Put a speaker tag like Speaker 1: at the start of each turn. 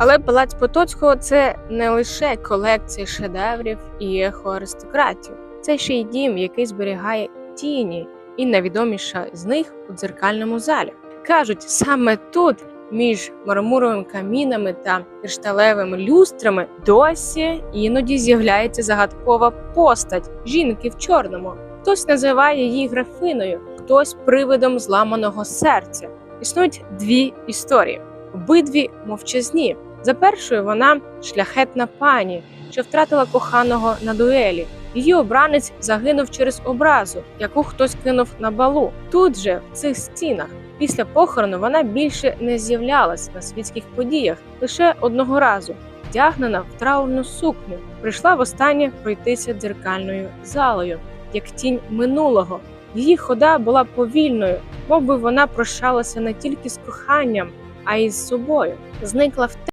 Speaker 1: Але палац Потоцького це не лише колекція шедеврів і ехо аристократів, це ще й дім, який зберігає тіні, і найвідоміша з них у дзеркальному залі. Кажуть, саме тут, між мармуровими камінами та кришталевими люстрами, досі іноді з'являється загадкова постать жінки в чорному. Хтось називає її графиною, хтось привидом зламаного серця. Існують дві історії, обидві мовчазні. За першою вона шляхетна пані, що втратила коханого на дуелі. Її обранець загинув через образу, яку хтось кинув на балу. Тут же, в цих стінах, після похорону вона більше не з'являлась на світських подіях лише одного разу. Вдягнена в траурну сукню, прийшла востаннє пройтися дзеркальною залою, як тінь минулого. Її хода була повільною, мов би вона прощалася не тільки з коханням, а й з собою. Зникла в